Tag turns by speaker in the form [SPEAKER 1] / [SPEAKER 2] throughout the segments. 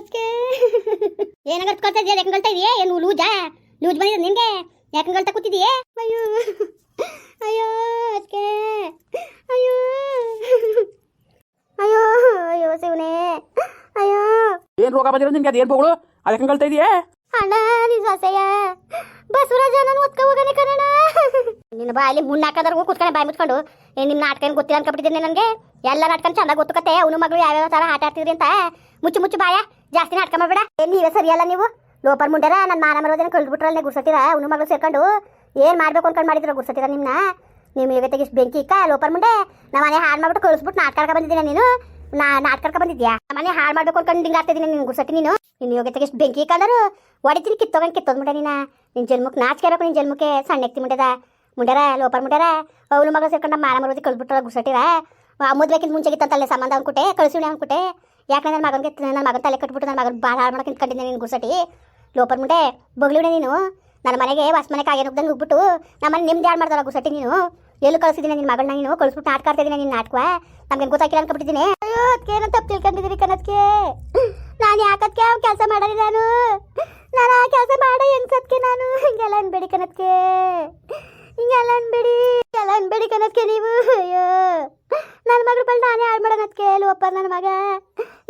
[SPEAKER 1] ಅದಕ್ಕೆ? ಏನಾಗ ಕೊಡ್ತಾ ಇದೆಯಾ? ಯಾಕಂಗಳ್ತಾ ಇದೆಯಾ? ಏನು ಲೂಜಾ? ಲೂಜ್ ಬಂದಿದೆ ನಿನ್ಗೆ ಯಾಕಂಗಳ್ತಾ ಕೂತಿದೆಯೇ? ಅಯ್ಯೋ. ಅಯ್ಯೋ ಅದಕ್ಕೆ. ಅಯ್ಯೋ. ಅಯ್ಯೋ ಅಯ್ಯೋ ಶಿವನೇ. ಅಯ್ಯೋ.
[SPEAKER 2] ಏನು ರೋಗ ಬಂದಿರೋ ನಿನ್ಗೆ? ಅದೇನು ಬೋಗಳು? ಅದಕ್ಕೆ ಕಳ್ತಾ ಇದೆಯಾ?
[SPEAKER 1] ಅಣ್ಣ ನಿನ್ ಸೊಸೆಯ ಬಸವರಾಜ ನಾನು ಒತ್ಕ ಹೋಗನೆ ಕರಣ ನಿನ್ನ ಬಾಯಲ್ಲಿ ಮುಣ್ಣ ಹಾಕದರ್ಗೂ ಕೂತ್ಕೊಂಡು ಬಾಯಿ ಮುಚ್ಕೊಂಡು. ನಿನ್ನ ನಾಟಕ ಏನು ಗೊತ್ತಿಲ್ಲ ಅನ್ಕೊಬಿಟ್ಟಿದ್ದೀನಿ ನನಗೆ? ಎಲ್ಲ ನಾಟಕ ಚಂದ ಕತೆ. ಅವನು ಮಗಳು ಯಾವ್ಯಾವ ತರ ಆಟ ಆಡ್ತಿದ್ರಿ ಅಂತ. ಮುಚ್ಚು ಮುಚ್ಚು ಬಾಯ. ಜಾಸ್ತಿ ನಾಟಕ ಮಾಡ್ಬೇಡ. ಎಲ್ಲಿ ನೀವೇ ಸರಿಯಲ್ಲ ನೀವು? ಲೋಪರ್ ಮುಂಡರ ನನ್ನ ಮಾನ ಮರೋದನ್ನ ಕಳ್ದ್ಬಿಟ್ರಲ್ಲೇ ಗುರ್ಸತ್ತೀರ? ಅವನು ಮಗಳು ಸೇರ್ಕೊಂಡು ಏನು ಮಾಡಬೇಕು ಅನ್ಕೊಂಡು ಮಾಡಿದ್ರೆ ಗುರ್ಸತ್ತೀರ ನಿಮ್ಮ ನಿಮ್ಮ ಇವತ್ತಿಗೆ ತೆಗಿಸ್ ಬೆಂಕಿ ಇಕ್ಕ, ಲೋಪರ್ ಮುಂಡೆ? ನಮ್ಮ ಮನೆ ಹಾಳು ಮಾಡ್ಬಿಟ್ಟು ಕಳಿಸ್ಬಿಟ್ಟು ನಾಟಕ ಬಂದಿದ್ದೀನ ನೀನು? ನಾ ನಾಟಕ ಬಂದಿದ್ಯಾ? ಮನೆ ಹಾಳು ಮಾಡ್ಬೇಕು ಅನ್ಕೊಂಡು ಹಿಂಗೆ ಆಗ್ತಿದ್ದೀನಿ ನಿನ್ ಗುರ್ಸಟ್ಟಿ ನೀನು? ನಿನ್ನ ಯೋಗ್ಯತೆಗೆ ಎಷ್ಟು ಬೆಂಕಿ ಕಲರು ಹೊಡಿತೀನಿ ಕಿತ್ತೋಗಂಗೆ ಮುಂಡೆ ನೀನು. ನಿನ್ನ ಜನ್ಮಕ್ಕೆ ನಾಚಿಕೆ ನಿನ್ನ ನಿನ್ ಜನ್ಮಕ್ಕೆ, ಸಣ್ಣ ಎತ್ತಿ ಮುಂಡೆದ. ಮುಂಡ್ಯಾರ ಲೋಪರ್ ಮುಂಡ್ಯಾರ ಅವಳು ಮಗಳು ಸೇರ್ಕೊಂಡು ಮಾರ ಮರೋದಿ ಕಳ್ಬಿಟ್ರ ಗುರ್ಸಟ್ಟಿರ ಮದ್ವೆಕ್ಕಿಂತ ಮುಂಚೆ ಗಿತ್ತಂತಲ್ಲೇ ಸಂಬಂಧ ಅಂದ್ಕೊಟ್ಟೆ ಕಳಿಸಿ ಅನ್ಕುಟ್ಟೆ ಯಾಕಂದ್ರೆ ನನ್ನ ಮಗನಿಗೆ ನನ್ನ ಮಗನ ತಲೆ ಕಟ್ಬಿಟ್ಟು ನನ್ನ ಮಗನ ಭಾಳ ಹಾಳು ಮಾಡಕ್ಕೆ ನಿಂತ್ಕೊಂಡಿದ್ದೆ ನೀನು ಗುರ್ಸಟಿ? ಲೋಪರ್ ಮುಂಡೆ ಬಗ್ಲಿಣೆ ನೀನು. ನನ್ನ ಮನೆಗೆ ಹೊಸ ಮನೆಗೆ ಕಾಗೆ ನುಗ್ದಂಗೆ ಹೋಗ್ಬಿಟ್ಟು ನಮ್ಮ ಮನೆ ನಿಮ್ದು ಯಾರು ಮಾಡ್ತಾರ ಗುರ್ಸಟಿ ನೀನು. ಎಲ್ಲಿ ಕಳಿಸಿದ್ದೀನಿ ನಿನ್ನ ಮಗಳನ್ನ ನೀನು? ಕಳಿಸ್ಬಿಟ್ಟು ನಾಟಕ ಆಡ್ತಿದ್ದೀನಿ ನಿನ್ನ ನಾಟಕ ನಮ್ಗೆ ಗೊತ್ತಾಗಿಲ್ಲ ಅನ್ಕೊಬಿಟ್ಟಿದ್ದೀನಿ ಅಯ್ಯೋ ಅದಕ್ಕೆ ನಾನು ತಪ್ಪು ತಿಳ್ಕೊಂಡಿದ್ದೀನಿ ಕಣದ್ಕೆ ನಾನು ಯಾಕದಕ್ಕೆ ಅವ್ನು ಕೆಲಸ ಮಾಡಲಿ ನಾನು? ನಾನು ಆ ಕೆಲಸ ಮಾಡ ಎನ್ಸದ್ಕೆ ನಾನು? ಹಿಂಗೆಲ್ಲ ಅನ್ಬೇಡಿ ಕಣದ್ಕೆ ಹಿಂಗೆಲ್ಲ ಅನ್ಬೇಡಿ ಎಲ್ಲ ಅನ್ಬೇಡಿ ನೀವು. ಅಯ್ಯೋ. ನನ್ನ ಮಗಳು ಬಲ್ ನಾನೇ ಹಾಳು ಮಾಡೋಣದ್ಕೆ ಲೋಪ ನನ್ನ ಮಗ.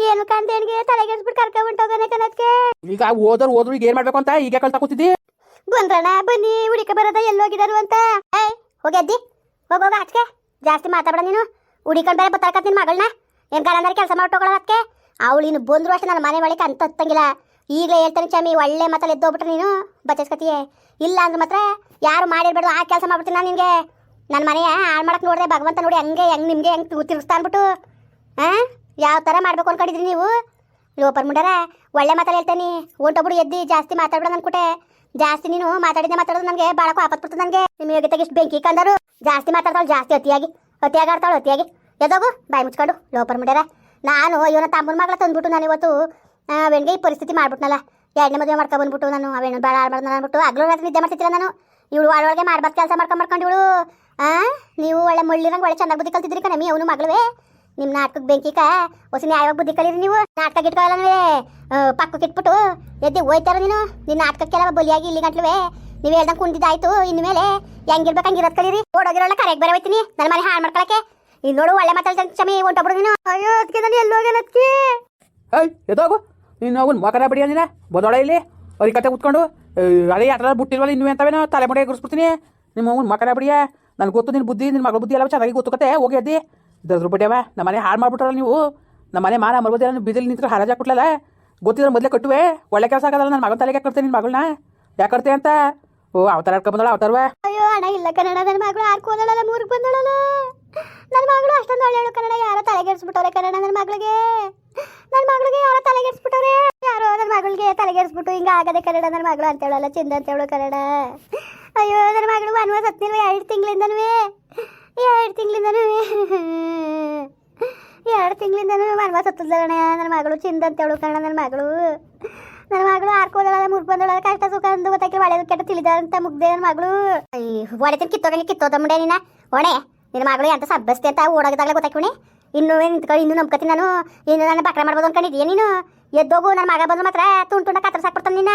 [SPEAKER 1] ಏನು ಕಂದೇನಿಗೆ ತಲೆಗೆಡ್ಸ್ಬಿಟ್ಟು ಕರ್ಕೊಂಡ್ಬಿಟ್ಟೋಗನೆ ಕಣದ್ಕೆ
[SPEAKER 2] ಈಗ ಓದೋರು ಓದ್ರು ಈಗ ಏನ್ ಮಾಡ್ಬೇಕು ಅಂತ ಈಗ ಕಳ್ತಾ ಕೂತಿದ್ದಿ?
[SPEAKER 1] ಬಂದ್ರಣ ಬನ್ನಿ ಹುಡುಕ ಬರೋದ ಎಲ್ಲೋಗಿದಾರು ಅಂತ. ಏಯ್ ಹೋಗಿ ಹೋಗ ಹೋಗೋಗ ಆಚೆ ಜಾಸ್ತಿ ಮಾತಾಡ ನೀನು. ಹುಡಿಕೊಂಡು ಬೇರೆ ಬತ್ತಾಕತ್ ನಿನ್ನ ಮಗಳನ್ನ ಏನ್ ಕಾಲಂದ್ರೆ ಕೆಲಸ ಮಾಡ್ಕೊಳ್ಳೋ ಅದಕ್ಕೆ ಅವಳು ಇನ್ನು ಬಂದ್ರು ಅಷ್ಟೇ ನನ್ನ ಮನೆ ಒಳಗೆ ಅಂತ ಹತ್ತಂಗಿಲ್ಲ. ಈಗಲೇ ಹೇಳ್ತಾನೆ ಚಮಿ ಒಳ್ಳೆ ಮಾತಲ್ಲಿ ಎದ್ದೋಗ್ಬಿಟ್ರೆ ನೀನು. ಬಚ್ಚಸ್ಕತಿಯೇ. ಇಲ್ಲ ಅಂದ್ರೆ ಮಾತ್ರ ಯಾರು ಮಾಡಿರ್ಬೇಡ ಆ ಕೆಲಸ ಮಾಡ್ಬಿಡ್ತೀನಿ ನಾನು ನಿನಗೆ. ನನ್ನ ಮನೆಯ ಹಾಳು ಮಾಡಕ್ಕೆ ನೋಡಿದೆ ಭಗವಂತ ನೋಡಿ ಹಂಗೆ ಹೆಂಗೆ ನಿಮಗೆ ಹೆಂಗೆ ತಿರುಗಿಸ್ತಾ ಅಂದ್ಬಿಟ್ಟು ಹಾಂ ಯಾವ ಥರ ಮಾಡ್ಬೇಕು ಅನ್ಕೊಂಡಿದ್ರಿ ನೀವು? ಲೋಪರ್ ಮುಂಡಾರ ಒಳ್ಳೆ ಮಾತಾಡಿ ಹೇಳ್ತೇನೆ. ಹೊಂಟೊಬ್ರು ಎದ್ದಿ ಜಾಸ್ತಿ ಮಾತಾಡ್ಬಿಡ ಅಂದ್ಕೊಟ್ಟೆ ಜಾಸ್ತಿ ನೀನು ಮಾತಾಡಿದ್ದೆ ಮಾತಾಡೋದು ನನಗೆ ಭಾಳ ಆಪತ್ ಬರ್ತದೆ ನನಗೆ ನಿಮ್ಮ ಯೋಗ್ಯತೆಗೆ ಇಷ್ಟು ಬೆಂಕಿ ಕಂದರು. ಜಾಸ್ತಿ ಮಾತಾಡ್ತಾಳು ಜಾಸ್ತಿ ಅತಿಯಾಗಿ. ಅತಿಯಾಗಿ ಆಡ್ತಾಳು ಅತಿಯಾಗಿ. ಎದೋಗು, ಬಾಯಿ ಮುಚ್ಕೊಂಡು. ಲೋಪರ್ ಮುಂಡ್ಯಾರ ನಾನು ಇವನ ತಮ್ಮನ ಮಗಳ ತಂದ್ಬಿಟ್ಟು ನಾನು ಇವತ್ತು ಅವನಿಗೆ ಈ ಪರಿಸ್ಥಿತಿ ಮಾಡ್ಬಿಟ್ನಲ್ಲ. ಎರಡನೇ ಮದುವೆ ಮಾಡ್ಕೊಂಡು ಬಂದ್ಬಿಟ್ಟು ನಾನು, ಅವೇನು ಬೇಡ ಆಡ್ಬಾರ್ದು ಅಂದ್ಬಿಟ್ಟು. ರಾತ್ರಿ ನಿದ್ದೆ ಮಾಡ್ತಿದ್ದಿಲ್ಲ ನಾನು? ಇವಳು ಒಳಗೆ ಮಾಡ್ಬಾರ್ದು ಕೆಲಸ ಮಾಡ್ಕೊಂಡು ಮಾಡ್ಕೊಂಡು ಇವಳು. ಆ? ನೀವು ಒಳ್ಳೆ ಮುಳ್ಳಿರಂಗೆ ಒಳ್ಳೆ ಚೆನ್ನಾಗಿ ಬುದ್ಧಿ ಕಲ್ತಿದ್ರಿ ಕಣಮಿ ಅವನು ಮಗಳುವೇ. ನಿಮ್ಮ ನಾಟಕಕ್ಕೆ ಬೆಂಕಿಕ, ಹೊಸ ನ್ಯಾಯವಾಗಿ ಬುದ್ಧಿ ಕಲೀರಿ ನೀವು. ನಾಟಕ ಇಟ್ಕೊಳ್ಳಲ್ಲ ಪಕ್ಕಕ್ಕೆ ಇಟ್ಬಿಟ್ಟು ಎದ್ದು ಹೋಯ್ತಾರ ನೀನು. ನಿನ್ನ ನಾಟಕಕ್ಕೆಲ್ಲ ಬಲಿಯಾಗಿ ಇಲ್ಲಿ ಗಂಟ್ಲುವೆ. ನೀವು ಹೇಳ್ದಂಗೆ ಕುಂದಿದ್ದಾಯ್ತು ಇನ್ಮೇಲೆ. ಮೇಲೆ ಹೆಂಗಿರ್ಬೇಕು ಹಂಗಿರೋದು ಕಲೀರಿ. ಓಡೋಗಿರೋಲ್ಲ ಕರೆಗೆ ಬರ ಹೋಯ್ತೀನಿ. ನನ್ನ ಮನೆ ಹಾಳು ಮಾಡ್ಕೊಳಕ್ಕೆ. ಇಲ್ಲಿ ನೋಡು ಒಳ್ಳೆ ಮಾತಾಡ್ತಾನೆ ಚಮಿ, ಹೊಂಟೋಗ್ಬಿಡು ನೀನು. ಅಯ್ಯೋ ಅದಕ್ಕೆ ನಾನು ಎಲ್ಲೋಗೇನದಕ್ಕೆ
[SPEAKER 2] ಏಯ್, ಎದೋಗು? ನೀನು ಅವನು ಮಕರ ಬಿಡಿ ಅಂದಿನ ಬದೋಳ ಇಲ್ಲಿ. ಅವ್ರಿಗೆ ಕತೆ ಕೂತ್ಕೊಂಡು ಅದೇ ಆಟ ಬಿಟ್ಟಿಲ್ವಲ್ಲ ಇನ್ನೂ ಅಂತವೇನೋ ತಲೆ ಮುಡಿಗೆ ಗುರ್ಸ್ಬಿಡ್ತೀನಿ ನಿಮ್ಮ ಅವ್ನು ಮಕ್ಕಳ ಬಿಡಿಯ. ನನಗೆ ಗೊತ್ತು ನಿನ್ನ ಬುದ್ಧಿ ನಿನ್ನ ಮಗಳ ಬುದ್ಧಿ ಎಲ್ಲ ಚೆನ್ನಾಗಿ ಗೊತ್ತು ಕತೆ. ಹೋಗಿ ಅದ್ದಿ ದರ್ದ್ರ ಬಿಡ್ಯವ ನಮ್ಮ ಮನೆ ಹಾಳು ಮಾಡ್ಬಿಟ್ರಲ್ಲ ನೀವು. ನಮ್ಮ ಮನೆ ಮಾರ ಮರ್ಬೋದಿಲ್ಲ ನೀವು ಬಿದಿಲ್ ನಿಂತ್ರೆ ಹರಾಜ್ ಹಾಕ್ಬಿಟ್ಲಲ್ಲ ಗೊತ್ತಿದ್ರೆ ಮೊದಲೇ ಕಟ್ಟುವೆ. ಒಳ್ಳೆ ಕೆಲಸ ಆಗೋದಲ್ಲ ನನ್ನ ಮಗನ ತಲೆಗೆ ಕಟ್ತೀನಿ ನಿನ್ನ ಮಗಳನ್ನ ಯಾಕೆ ಕಟ್ತೆ ಅಂತ? ಓ, ಅವತಾರ ಬಂದಳ ಅವತಾರವ
[SPEAKER 1] ಅಯ್ಯೋ, ಅಣ್ಣ, ಇಲ್ಲ ಕನ್ನಡ ನನ್ನ ಮಗಳು ಆಡ್ಕೋದಳಲ್ಲ ಮೂರ್ಗೆ ಬಂದಳಲ್ಲ. ನನ್ನ ಮಗಳು ಅಷ್ಟೊಂದು ಒಳ್ಳೆ ಕನ್ನಡ, ಯಾರೋ ತಲೆಗೆಡ್ಸ್ಬಿಟ್ಟವ್ರೆ ಕನ್ನಡ ನನ್ನ ಮಗಳಿಗೆ. ನನ್ನ ಮಗಳಿಗೆ ಯಾರೋ ತಲೆಗೆಡ್ಸ್ಬಿಟ್ಟವ್ರೆ. ಯಾರೋ ನನ್ನ ಮಗಳಿಗೆ ತಲೆಗೆಡ್ಸ್ಬಿಟ್ಟು ಹಿಂಗೆ ಆಗದೆ ಕನ್ನಡ ನನ್ನ ಮಗಳು ಅಂತ ಹೇಳಲ್ಲ ಚಿಂದ ಅಂತ ಹೇಳು ಕನ್ನಡ. ಅಯ್ಯೋ, ನನ್ನ ಮಗಳು ವನವಾಸ ಹತ್ತಿಲ್ವ ಎರಡು ತಿಂಗಳಿಂದನೂ. ಎರಡು ತಿಂಗಳಿಂದನೂ. ಎರಡು ತಿಂಗಳಿಂದನೂ ವನವಾಸ ಹತ್ತದಣ್ಣ ನನ್ನ ಮಗಳು ಚಿಂದ ಅಂತ ಹೇಳು ಕನ್ನಡ ನನ್ನ ಮಗಳು. ನನ್ನ ಮಗಳು ಆರ್ಕೋದಳ ಮುರ್ಬಂದಳ ಕಷ್ಟ ಸುಖ ಅಂದು ಗೊತ್ತಾಕಿ ಒಳ್ಳೆದು ಕೆಟ್ಟ ತಿಳಿದ ಅಂತ ಮುಗ್ದೆ ನನ್ನ ಮಗಳು. ಒಡೆತನ ಕಿತ್ತೋಗಂಗೆ ಕಿತ್ತೋದ ಮುಂಡೆ ನೀನ. ಒಣೆ ನಿನ್ನ ಮಗಳು ಎಂತ ಸಬ್ಬಸ್ತಿ ಅಂತ ಓಡೋಗದಾಗಲೇ ಗೊತ್ತಾಕಿವಣೆ ಇನ್ನು ನಿಂತ್ಕೊಂಡು ಇನ್ನು ನಂಬ್ಕತೀನಿ ನಾನು. ಇನ್ನು ನನ್ನ ಬಕ್ರ ಮಾಡ್ಬೋದು ಅನ್ಕೊಂಡಿದ್ದೀಯ ನೀನು? ಎದ್ದೋಗು ನನ್ನ ಮಗ ಬಂದು ಮಾತ್ರ ತುಂಡು ತುಂಡ ಕತ್ರ ಸಾಕ್ಬಿಡ್ತಾನೆ ನಿನ್ನ.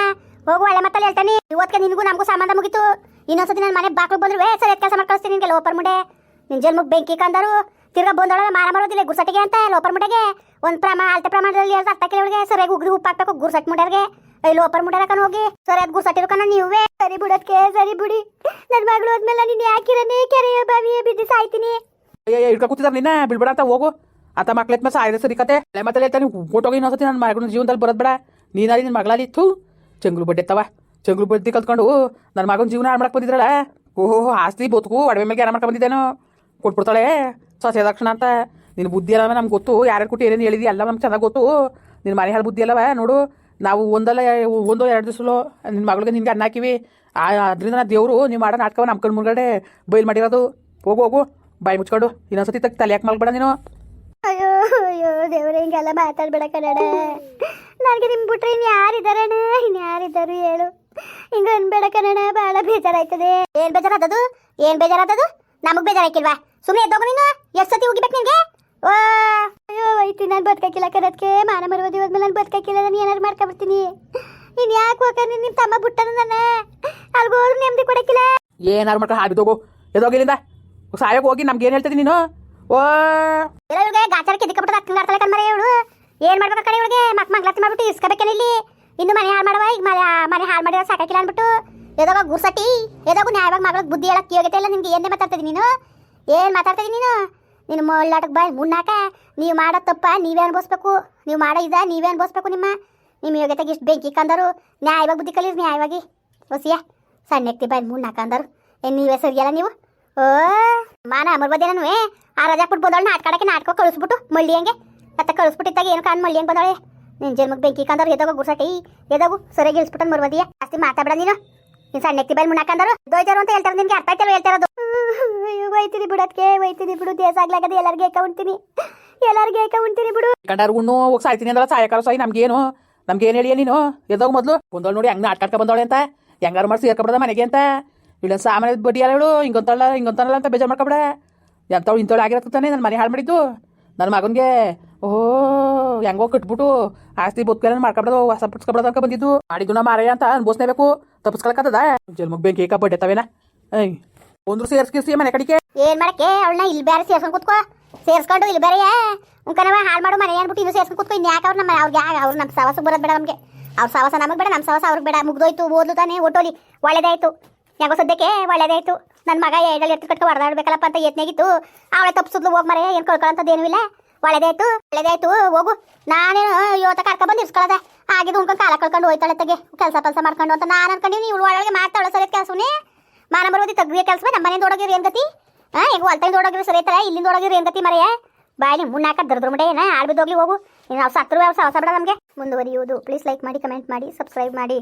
[SPEAKER 1] ಹೋಗು, ಒಳ್ಳೆ ಮತ್ತಲ್ಲಿ ಹೇಳ್ತಾನೆ. ಇವತ್ತಿಗೆ ನಿನಗೂ ನಮಗೂ ಸಂಬಂಧ ಮುಗಿತು. ಇನ್ನೊಂದ್ಸತಿ ನನ್ನ ಮನೆ ಬಾಕ್ಳು ಬಂದ್ರು ಸರಿ ಕೆಲಸ ಮಾಡಿ ನಿನಗೆ ಲೋಪರ್ ಮುಂಡೆ. ನಿನ್ ಜನ್ಮಕ್ಕೆ ಬೆಂಕಿ ಕಂದರು. ತಿರ್ಗಾ ಬಂದೊಳಗೆ ಮಾರ ಮಾಡೋದಿಲ್ಲ ಗುರ್ಸಟ್ಟಿಗೆ ಅಂತ, ಲೋಪರ್ ಮುಂಡೆಗೆ. ಒಂದು ಪ್ರಮಾಣ ಅಳತೆ ಪ್ರಮಾಣದಲ್ಲಿ ಅರ್ಥ ಕಿಲೋಳಿಗೆ ಸರಿಯಾಗಿ ಉಗ್ರಿ, ಉಪ್ಪು ಹಾಕ್ಬೇಕು ಗುರ್ಸಟ್ ಮುಂಡ್ಯಾರ್ಗೆ ಐ ಲೋಪರ್ ಮುಂಡ್ಯಾರ ಹೋಗಿ. ಸರಿಯಾದ ಗುರ್ಸಟ್ಟಿರೋ ಕಣ ನೀವೇ. ಸರಿ ಬಿಡೋದಕ್ಕೆ ಸರಿ ಬಿಡಿ. ನನ್ನ ಮಗಳು ಹೋದ್ಮೇಲೆ ನೀನು ಯಾಕಿರನೇ ಕೆರೆಯ ಬಾವಿಯ ಬಿದ್ದು ಸಾಯ್ತೀನಿ.
[SPEAKER 2] ಕೂತಿದಾರೆ ನಿನ್ನ, ಬಿಡ್ಬೇಡ ಅಂತ ಹೋಗು. ಅಂತ ಮಕ್ಳ ಮತ್ತೆ ಆಯ್ದ ಸರಿ ಕತೆ जीवन त्याला ಫೋಟೋಗೆ बडा ನನ್ನ ಮಗನ ಜೀವನದಲ್ಲಿ ಬರೋದು ಬೇಡ ನೀನಾರಿ ನಿನ್ನ ಮಗಳಲ್ಲಿ ಇತ್ತು ಚೆಂಗ್ಳು हो ಚೆಂಗ್ಳು ಬಡ್ಡಿ ಕಲ್ತ್ಕೊಂಡು ನನ್ನ ಮಗನ ಜೀವನ ಹಾಳು ಮಾಡಕ್ಕೆ ಬಂದಿದ್ರಲ್ಲ ಓಹೋ ಆಸ್ತಿ ಬದುಕು ಒಡವೆ ಮೇಲೆ ಯಾರು ಮಾಡ್ಕೊಂಡು ಬಂದಿದ್ದೇನೋ ಕೊಟ್ಬಿಡ್ತಾಳೆ ಸೊಸೆ ದಕ್ಷಿಣ ಅಂತ ನಿನ್ನ ಬುದ್ಧಿ ಅಲ್ಲ ನಮ್ಗೆ ಗೊತ್ತು ಯಾರ್ಯಾರು ಕೊಟ್ಟು ಏನೇನು ಹೇಳಿದಿ ಎಲ್ಲ ನಮ್ಗೆ ಚೆನ್ನಾಗಿ ಗೊತ್ತು ನಿನ್ನ ಮನೆ ಹಾಳು ಬುದ್ಧಿ ಅಲ್ಲವ ನೋಡು ನಾವು ಒಂದಲ್ಲ ಒಂದೋ ಎರಡು ದಿವಸಲೋ ನಿನ್ನ ಮಗಳಿಗೆ ನಿನ್ಗೆ ಅನ್ನ ಹಾಕಿವಿ ಅದರಿಂದ ದೇವರು ನೀವು ಮಾಡೋ ನಾಟಕವ ನಮ್ಮ ಕಣ್ಣು ಮುಂಗಡೆ ಬೈಲ್ ಮಾಡಿರೋದು ಹೋಗು ಹೋಗು ಬಾಯಿ ಮುಚ್ಕೊಂಡು ಇನ್ನೊಂದ್ಸತಿ ತಲೆ ಯಾಕೆ ಮಲ್ಬೇಡ ನೀನು
[SPEAKER 1] ದೇವ್ರೆ ಹಿಂಗೆಲ್ಲ ಮಾತಾಡ್ಬೇಡ ಕನ್ನಡ ನನಗೆ ನಿಮ್ ಬಿಟ್ರೆ ಇನ್ ಯಾರಿದಾರಣ ಇನ್ ಯಾರಿದ್ದಾರು ಹೇಳು. ಹಿಂಗ ಅನ್ಬೇಡ ಕನ್ನಡ ಬಹಳ ಬೇಜಾರಾಯ್ತದೆ. ಏನ್ ಬೇಜಾರಾದದು? ಏನ್ ಬೇಜಾರಾದದು? ನಮಗ್ ಬೇಜಾರಾಯ್ಕಿಲ್ವಾ? ಸುಮ್ಮನೆ ಎದ್ದೋಗು ನೀನು. ಎಷ್ಟು ಸತಿ ಹೋಗಿಬೇಕು ನಿನ್ಗೆ? ಅಯ್ಯೋ, ಐತಿ, ನಾನು ಬದುಕಾಕಿಲ್ಲ ಕರದ್ಕೆ ಮಾನ ಮರುವುದು ಹೋದ್ಮೇಲೆ ನಾನು ಬದುಕಾಕಿಲ್ಲ, ನಾನು ಏನಾರು ಮಾಡ್ಕೊಬಿಡ್ತೀನಿ. ಇನ್ ಯಾಕೆ ಹೋಗ್ತಾನೆ ನಿಮ್ಮ ತಮ್ಮ ಬಿಟ್ಟನ ನನ್ನ ಅಲ್ಗೋದ್ರು ನೆಮ್ಮದಿ ಕೊಡಕ್ಕಿಲ್ಲ
[SPEAKER 2] ಏನಾರು ಮಾಡ್ಕೊಂಡು ಹಾಡಿದೋಗು ಎದೋಗಿಲ್ಲಿಂದ ಸಾಯೋಕೆ ಹೋಗಿ ನಮ್ಗೆ ಏನು ಹೇಳ್ತಿದ್ದೀನಿ ನೀನು? ಓ.
[SPEAKER 1] ಇವ್ಳಿಗೆ ಗಾಚಾರ ಕೆದಕಬಿಟ್ಟು ಅಕ್ಕಂಗೆ ಆಡ್ತಾಳೆ ಇವಳು. ಏನ್ ಮಾಡ್ಬೇಕು ಕಡೆ ಇವಳಿಗೆ? ಮಕ್ ಮಗ್ಲತ್ತಿ ಮಾಡ್ಬಿಟ್ಟು ಇಸ್ಕೋಬೇಕೇನು ಇಲ್ಲಿ? ಇನ್ನು ಮನೆ ಹಾಳು ಮಾಡುವ? ಈಗ ಮನೆ ಹಾಳು ಮಾಡಿರೋ ಸಾಕಾಕಿಲ್ಲ ಅನ್ಬಿಟ್ಟು. ಎದಾಗ ಗುರ್ಸಟಿ ಎದಾಗ ನ್ಯಾಯವಾಗಿ ಮಗಳಿಗೆ ಬುದ್ಧಿ ಹೇಳಕ್ ಯೋಗ್ಯತೆ ಇಲ್ಲ? ನಿನ್ಗೆ ಏನೇ ಮಾತಾಡ್ತಿದ್ದೀನಿ ನೀನು? ಏನು ಮಾತಾಡ್ತಿದ್ದೀನಿ ನೀನು? ನಿನ್ನ ಮೊಳ್ಳಾಟಕ್ಕೆ ಬಾಯ್ ಮುನ್ನಾಕ. ನೀವು ಮಾಡೋ ತಪ್ಪ ನೀವೇ ಅನ್ಭವಿಸ್ಬೇಕು. ನೀವು ಮಾಡೋ ಇದ ನೀವೇ ಅನ್ಭವಿಸ್ಬೇಕು ನಿಮ್ಮ. ನಿಮ್ಮ ಯೋಗ್ಯತೆಗೆ ಇಷ್ಟು ಬೆಂಕಿ ಕಂದರು. ನ್ಯಾಯವಾಗಿ ಬುದ್ಧಿ ಕಲೀರಿ ನ್ಯಾಯವಾಗಿ. ಹೊಸಿಯ ಸಣ್ಣ ಎಕ್ತಿ ಬಾಯ್ ಮುನ್ನಾಕ ಅಂದರು. ಏನು ನೀವೇ ಸರಿಯಲ್ಲ ನೀವು? ಓ, ಮಾನ ಅಮರ್ಬೋದೇನೂ ಆ ರಜಾ ಕೊಟ್ಟು ಬಂದೋಳು ನಾಟಕ ಆಡಕ್ಕೆ ನಾಟಕ ಕಳಿಸ್ಬಿಟ್ಟು ಮಳ್ಳಿ ಹಂಗೆ. ಮತ್ತೆ ಕಳಿಸ್ಬಿಟ್ಟಿದ್ದಾಗ ಏನು ಕಾಣ್ ಮಳ್ಳಿ ಹಂಗೆ ಬಂದೋಳೆ ನಿನ್ನ ಜನ್ಮಕ್ಕೆ ಬೆಂಕಿ ಕಂದವ್ರು ಎದೋಗ ಗುರ್ಸಟಿ ಎದೋಗು ಸರಿಯಾಗಿ ಇಳಿಸ್ಬಿಟ್ಟು ಮರ್ಬೋದಿಯ ಜಾಸ್ತಿ ಮಾತಾಡ ನೀನು. ನೀನು ಸಣ್ಣ ಎತ್ತಿ ಬೈಲ್ ಮುನ್ನಾಕಂದರು ದೋಯ್ತಾರು ಅಂತ ಹೇಳ್ತಾರೆ ನಿನ್ಗೆ ಅರ್ಥ ಆಯ್ತಲ್ಲ ಹೇಳ್ತಾರದು ಒಯ್ತೀನಿ ಬಿಡೋದಕ್ಕೆ ಒಯ್ತೀನಿ ಬಿಡು ದೇಶ ಆಗ್ಲಾಗದೆ ಎಲ್ಲರಿಗೆ ಏಕ ಉಣ್ತೀನಿ. ಎಲ್ಲರಿಗೆ ಏಕ ಉಣ್ತೀನಿ ಬಿಡು.
[SPEAKER 2] ಕಂಡಾರು ಉಣ್ಣು, ಹೋಗಿ ಸಾಯ್ತೀನಿ ಅಂದ್ರೆ ಸಾಯಕಾರ ಸಾಯಿ, ನಮ್ಗೇನು? ನಮ್ಗೇನು ಹೇಳಿಯ ನೀನು? ಎದೋಗ ಮೊದಲು? ಬಂದವಳು ನೋಡಿ ಹಂಗೆ ನಾಟಕ ಬಂದವಳೆ ಅಂತ? ಹೆಂಗಾರು ಮಾಡಿ ಸೇರ್ಕೊಬಿಡದ ಮನೆಗೆ ಅಂತ? ಇಲ್ಲ ಸಾಮಾನ್ಯ ಬಡ್ಡಿ ಅಲ್ಲ ಹೇಳು ಹಿಂಗೊಂತಾಳ ಹಿಂಗೊಂತಾಳ ಅಂತ ಬೇಜಾರು ಮಾಡ್ಕೊಬೇಡ ಎಂಥವ್ಳು ಇಂಥವ್ಳು ಆಗಿರತ್ತೆ ತಾನೆ ನನ್ನ ಮನೆ ಹಾಳು ಮಾಡಿದ್ದು ನನ್ನ ಮಗನಿಗೆ ಓಹೋ ಹೆಂಗೋ ಕಟ್ಬಿಟ್ಟು ಆಸ್ತಿ ಬದುಕಲ್ಲ ಮಾಡ್ಕೊಬಿಡೋದು ಹೊಸ ಪುಟ್ಸ್ಕೊಬಿಡೋದು ಅಂತ ಬಂದಿದ್ದು ಮಾಡಿದ್ದು ನಾ ಮಾರಯ್ಯ ಅಂತ ಅನ್ಬೋಸ್ನೇಬೇಕು ತಪ್ಪಿಸ್ಕೊಳಕತ್ತದ ಜನ್ಮಕ್ಕೆ ಬೆಂಕಿ ಕಬ್ಬಡ್ಡೆ ತವೇನ ಐ ಒಂದ್ರು ಸೇರ್ಸ್ಕಿರ್ಸಿ ಮನೆ ಕಡೆಗೆ
[SPEAKER 1] ಏನ್ ಮಾಡಕ್ಕೆ ಅವಳನ್ನ ಇಲ್ಲಿ ಬೇರೆ ಸೇರ್ಸ್ಕೊಂಡು ಕುತ್ಕೋ ಸೇರ್ಸ್ಕೊಂಡು ಇಲ್ಲಿ ಬೇರೆ ಉಂಕನವ ಹಾಳು ಮಾಡೋ ಮನೆ ಅನ್ಬಿಟ್ಟು ಇನ್ನು ಸೇರ್ಸ್ಕೊಂಡು ಕೂತ್ಕೋ ಇನ್ನು ಯಾಕೆ ಅವ್ರು ನಮ್ಮ ಅವ್ರಿಗೆ ಅವ್ರು ನಮ್ಮ ಸವಾಸ ಬರೋದು ಬೇಡ ನಮಗೆ ಅವ್ರ ಸವಾಸ ನಮಗೆ ಬೇಡ ನಮ್ಮ ಸವಾಸ ಅವ್ರಿಗೆ ಬೇಡ ಮುಗ್ದೋಯ್ತು ಓದ್ಲು ತಾನೆ ಒಟ್ಟೋಲಿ ಒಳ್ಳೇದಾಯ್ತು ಯಾಕೋ ಸದ್ಯಕ್ಕೆ ಒಳ್ಳೇದಾಯ್ತು ನನ್ನ ಮಗ ಎರಡಲ್ಲಿ ಎತ್ತು ಕಟ್ಕೊ ಹೊಡೆದಾಡ್ಬೇಕಲ್ಲಪ್ಪ ಅಂತ ಯತ್ನಾಗಿತ್ತು. ಅವಳೆ ತಪ್ಪಿಸಿದ್ಲು ಹೋಗ್ ಮರೆ ಏನು ಕಳ್ಕೊಳ್ಳೋಂಥದ್ದು ಏನೂ ಇಲ್ಲ. ಒಳ್ಳೇದಾಯ್ತು ಒಳ್ಳೇದಾಯ್ತು ಹೋಗು. ನಾನೇನು ಇವತ್ತ ಕರ್ಕೊ ಬಂದು ಆಗಿದ್ದು ಉಣ್ಕೊಂಡು ಕಾಲ ಕಳ್ಕೊಂಡು ಹೋಯ್ತಾಳೆ ತಗೆ. ಕೆಲಸ ಕೆಲಸ ಮಾಡ್ಕೊಂಡು ಅಂತ ನಾನು ಅನ್ಕೊಂಡಿನಿ, ಇವಳು ಒಳಗೆ ಮಾಡ್ತಾಳೆ ಸರಿ ನೀ ಮಾನ ಬರೋದಿ ತಗ್ಗಿಯ ಕೆಲಸ ನಮ್ಮ ಮನೆಯಿಂದ ಓಡೋಗಿರಿ ಏನು ಗತಿ? ಹಾಂ ಈಗ ಓಡೋಗಿರಿ ಸರಿ ಇಲ್ಲಿಂದ ಓಡೋಗಿರಿ ಏನು ಗತಿ ಮರೆಯ? ಬಾಯಿ ಮುನ್ನಾಕ ದರ್ದ್ರ ಮುಡೆ ಏನ? ಆಳ್ಬಿದ್ದೋಗ್ಲಿ ಹೋಗು. ನಾವು ಸತ್ರು ಹೊಸ ಬೇಡ ನಮಗೆ. ಮುಂದುವರಿಯುವುದು. ಪ್ಲೀಸ್ ಲೈಕ್ ಮಾಡಿ ಕಮೆಂಟ್ ಮಾಡಿ ಸಬ್ಸ್ಕ್ರೈಬ್ ಮಾಡಿ.